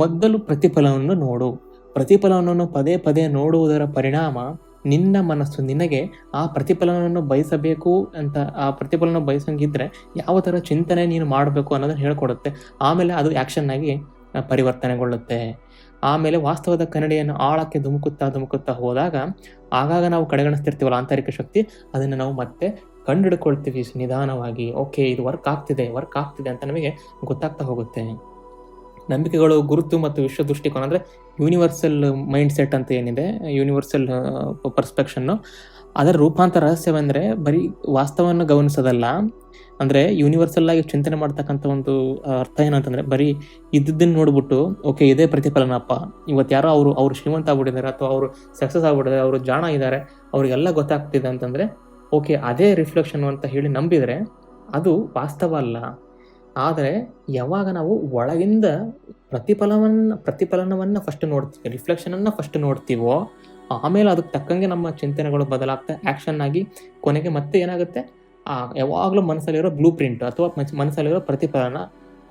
ಮೊದಲು ಪ್ರತಿಫಲವನ್ನು ನೋಡು. ಪ್ರತಿಫಲವನ್ನು ಪದೇ ಪದೇ ನೋಡುವುದರ ಪರಿಣಾಮ ನಿನ್ನ ಮನಸ್ಸು, ನಿನಗೆ ಆ ಪ್ರತಿಫಲನವನ್ನು ಬಯಸಬೇಕು ಅಂತ, ಆ ಪ್ರತಿಫಲನ ಬಯಸಂಗಿದ್ರೆ ಯಾವ ಥರ ಚಿಂತನೆ ನೀನು ಮಾಡಬೇಕು ಅನ್ನೋದನ್ನು ಹೇಳ್ಕೊಡುತ್ತೆ. ಆಮೇಲೆ ಅದು ಆ್ಯಕ್ಷನ್ ಆಗಿ ಪರಿವರ್ತನೆಗೊಳ್ಳುತ್ತೆ. ಆಮೇಲೆ ವಾಸ್ತವದ ಕನ್ನಡಿಯನ್ನು ಆಳಕ್ಕೆ ಧುಮುಕುತ್ತಾ ಧುಮುಕುತ್ತಾ ಹೋದಾಗ, ಆಗಾಗ ನಾವು ಕಡೆಗಣಿಸ್ತಿರ್ತೀವಲ್ಲ ಆಂತರಿಕ ಶಕ್ತಿ, ಅದನ್ನು ನಾವು ಮತ್ತೆ ಕಂಡುಹಿಡ್ಕೊಳ್ತೀವಿ ನಿಧಾನವಾಗಿ. ಓಕೆ, ಇದು ವರ್ಕ್ ಆಗ್ತಿದೆ ವರ್ಕ್ ಆಗ್ತಿದೆ ಅಂತ ನಮಗೆ ಗೊತ್ತಾಗ್ತಾ ಹೋಗುತ್ತೆ. ನಂಬಿಕೆಗಳು, ಗುರುತು ಮತ್ತು ವಿಶ್ವ ದೃಷ್ಟಿಕೋನ ಅಂದರೆ ಯೂನಿವರ್ಸಲ್ ಮೈಂಡ್ ಸೆಟ್ ಅಂತ ಏನಿದೆ ಯೂನಿವರ್ಸಲ್ ಪರ್ಸ್ಪೆಕ್ಷನ್ನು ಅದರ ರೂಪಾಂತರ ರಹಸ್ಯವೆಂದರೆ ಬರೀ ವಾಸ್ತವವನ್ನು ಗಮನಿಸೋದಲ್ಲ. ಅಂದರೆ ಯೂನಿವರ್ಸಲ್ ಆಗಿ ಚಿಂತನೆ ಮಾಡ್ತಕ್ಕಂಥ ಒಂದು ಅರ್ಥ ಏನಂತಂದರೆ ಬರೀ ಇದ್ದದ್ದನ್ನು ನೋಡ್ಬಿಟ್ಟು ಓಕೆ ಇದೇ ಪ್ರತಿಫಲನಪ್ಪ. ಇವತ್ತು ಯಾರೋ ಅವರು ಅವರು ಶ್ರೀಮಂತ ಆಗ್ಬಿಟ್ಟಿದ್ದಾರೆ ಅಥವಾ ಅವರು ಸಕ್ಸಸ್ ಆಗ್ಬಿಟ್ಟಿದ್ದಾರೆ, ಅವರು ಜಾಣ ಇದ್ದಾರೆ, ಅವರಿಗೆಲ್ಲ ಗೊತ್ತಾಗ್ತಿದೆ ಅಂತಂದರೆ ಓಕೆ ಅದೇ ರಿಫ್ಲೆಕ್ಷನ್ ಅಂತ ಹೇಳಿ ನಂಬಿದರೆ ಅದು ವಾಸ್ತವ ಅಲ್ಲ. ಆದರೆ ಯಾವಾಗ ನಾವು ಒಳಗಿಂದ ಪ್ರತಿಫಲವನ್ನು, ಪ್ರತಿಫಲನವನ್ನು ಫಸ್ಟ್ ನೋಡ್ತೀವಿ ರಿಫ್ಲೆಕ್ಷನನ್ನು ಫಸ್ಟ್ ನೋಡ್ತೀವೋ, ಆಮೇಲೆ ಅದಕ್ಕೆ ತಕ್ಕಂಗೆ ನಮ್ಮ ಚಿಂತನೆಗಳು ಬದಲಾಗ್ತಾ ಆ್ಯಕ್ಷನ್ ಆಗಿ ಕೊನೆಗೆ ಮತ್ತೆ ಏನಾಗುತ್ತೆ? ಆ, ಯಾವಾಗಲೂ ಮನಸ್ಸಲ್ಲಿರೋ ಬ್ಲೂ ಪ್ರಿಂಟ್ ಅಥವಾ ಮನ್ಸ್- ಮನಸ್ಸಲ್ಲಿರೋ ಪ್ರತಿಫಲನ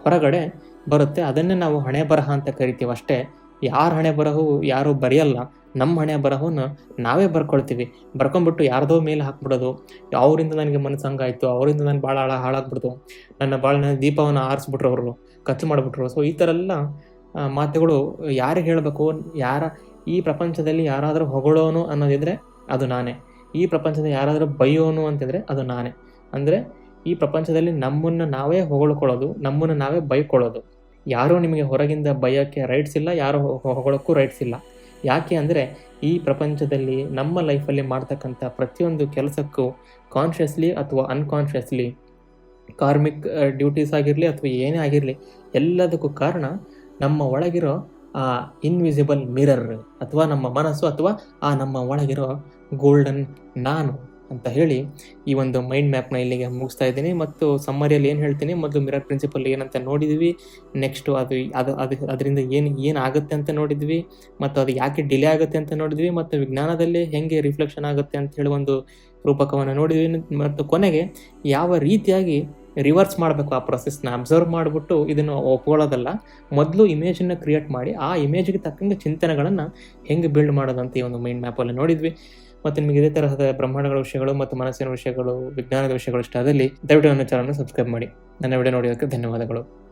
ಹೊರಗಡೆ ಬರುತ್ತೆ. ಅದನ್ನೇ ನಾವು ಹಣೆ ಬರಹ ಅಂತ ಕರಿತೀವಿ ಅಷ್ಟೇ ಯಾರು ಹಣೆ ಬರಹು ಯಾರು ಬರೆಯಲ್ಲ. ನಮ್ಮ ಹಣೆ ಬರಹವನ್ನು ನಾವೇ ಬರ್ಕೊಳ್ತೀವಿ. ಬರ್ಕೊಂಡ್ಬಿಟ್ಟು ಯಾರ್ದೋ ಮೇಲೆ ಹಾಕ್ಬಿಡೋದು. ಅವರಿಂದ ನನಗೆ ಮನಸ್ಸು ಹಂಗಾಯ್ತು ಅವರಿಂದ ನಾನು ಭಾಳ ಹಾಳ ಹಾಳಾಗ್ಬಿಡ್ತು. ನನ್ನ ಬಾಳಿನ ದೀಪವನ್ನು ಆರಿಸ್ಬಿಟ್ರು ಅವರು. ಖರ್ಚು ಮಾಡಿಬಿಟ್ರು. ಸೊ ಈ ಥರ ಎಲ್ಲ ಮಾತುಗಳು ಯಾರಿಗೆ ಹೇಳಬೇಕು? ಯಾರ, ಈ ಪ್ರಪಂಚದಲ್ಲಿ ಯಾರಾದರೂ ಹೊಗಳೋನು ಅನ್ನೋದಿದ್ರೆ ಅದು ನಾನೇ. ಈ ಪ್ರಪಂಚದಲ್ಲಿ ಯಾರಾದರೂ ಬೈಯೋನು ಅಂತಿದ್ರೆ ಅದು ನಾನೇ. ಅಂದರೆ, ಈ ಪ್ರಪಂಚದಲ್ಲಿ ನಮ್ಮನ್ನು ನಾವೇ ಹೊಗಳ್ಕೊಳ್ಳೋದು, ನಮ್ಮನ್ನು ನಾವೇ ಬೈಕೊಳ್ಳೋದು. ಯಾರೂ ನಿಮಗೆ ಹೊರಗಿಂದ ಬೈಯೋಕ್ಕೆ ರೈಟ್ಸ್ ಇಲ್ಲ, ಯಾರು ಹೊಗಳೋಕ್ಕೂ ರೈಟ್ಸ್ ಇಲ್ಲ. ಯಾಕೆ ಅಂದರೆ ಈ ಪ್ರಪಂಚದಲ್ಲಿ ನಮ್ಮ ಲೈಫಲ್ಲಿ ಮಾಡ್ತಕ್ಕಂಥ ಪ್ರತಿಯೊಂದು ಕೆಲಸಕ್ಕೂ ಕಾನ್ಷಿಯಸ್ಲಿ ಅಥವಾ ಅನ್ಕಾನ್ಷಿಯಸ್ಲಿ ಕಾರ್ಮಿಕ್ ಡ್ಯೂಟೀಸ್ ಆಗಿರಲಿ ಅಥವಾ ಏನೇ ಆಗಿರಲಿ ಎಲ್ಲದಕ್ಕೂ ಕಾರಣ ನಮ್ಮ ಒಳಗಿರೋ, ಆ ಇನ್ವಿಸಿಬಲ್ ಮಿರರ್ ಅಥವಾ ನಮ್ಮ ಮನಸ್ಸು ಅಥವಾ ಆ ನಮ್ಮ ಒಳಗಿರೋ ಗೋಲ್ಡನ್ ನಾನು. ಅಂತ ಹೇಳಿ ಈ ಒಂದು ಮೈಂಡ್ ಮ್ಯಾಪ್ನ ಇಲ್ಲಿಗೆ ಮುಗಿಸ್ತಾ ಇದ್ದೀನಿ. ಮತ್ತು ಸಮ್ಮರಿಯಲ್ಲಿ ಏನು ಹೇಳ್ತೀನಿ, ಮೊದಲು ಮಿರರ್ ಪ್ರಿನ್ಸಿಪಲ್ ಏನಂತ ನೋಡಿದ್ವಿ. ನೆಕ್ಸ್ಟು ಅದು ಅದು ಅದು ಅದರಿಂದ ಏನು ಏನಾಗುತ್ತೆ ಅಂತ ನೋಡಿದ್ವಿ. ಮತ್ತು ಅದು ಯಾಕೆ ಡಿಲೇ ಆಗುತ್ತೆ ಅಂತ ನೋಡಿದ್ವಿ. ಮತ್ತು ವಿಜ್ಞಾನದಲ್ಲಿ ಹೆಂಗೆ ರಿಫ್ಲೆಕ್ಷನ್ ಆಗುತ್ತೆ ಅಂತ ಹೇಳಿ ಒಂದು ರೂಪಕವನ್ನು ನೋಡಿದ್ವಿ. ಮತ್ತು ಕೊನೆಗೆ ಯಾವ ರೀತಿಯಾಗಿ ರಿವರ್ಸ್ ಮಾಡಬೇಕು ಆ ಪ್ರೊಸೆಸ್ನ ಅಬ್ಸರ್ವ್ ಮಾಡಿಬಿಟ್ಟು ಇದನ್ನು ಒಪ್ಕೊಳ್ಳೋದಲ್ಲ, ಮೊದಲು ಇಮೇಜನ್ನು ಕ್ರಿಯೇಟ್ ಮಾಡಿ ಆ ಇಮೇಜ್ಗೆ ತಕ್ಕಂಗೆ ಚಿಂತನೆಗಳನ್ನು ಹೆಂಗೆ ಬಿಲ್ಡ್ ಮಾಡೋದಂತ ಈ ಒಂದು ಮೈಂಡ್ ಮ್ಯಾಪಲ್ಲಿ ನೋಡಿದ್ವಿ. ಮತ್ತು ನಿಮಗೆ ಇದೇ ತರಹದ ಬ್ರಹ್ಮಾಂಡಗಳ ವಿಷಯಗಳು ಮತ್ತು ಮನಸ್ಸಿನ ವಿಷಯಗಳು, ವಿಜ್ಞಾನದ ವಿಷಯಗಳು ಇಷ್ಟ ಆದಲ್ಲಿ ದಯವಿಟ್ಟು ನನ್ನ ಚಾನಲ್ನ ಸಬ್ಸ್ಕ್ರೈಬ್ ಮಾಡಿ. ನನ್ನ ವಿಡಿಯೋ ನೋಡೋದಕ್ಕೆ ಧನ್ಯವಾದಗಳು.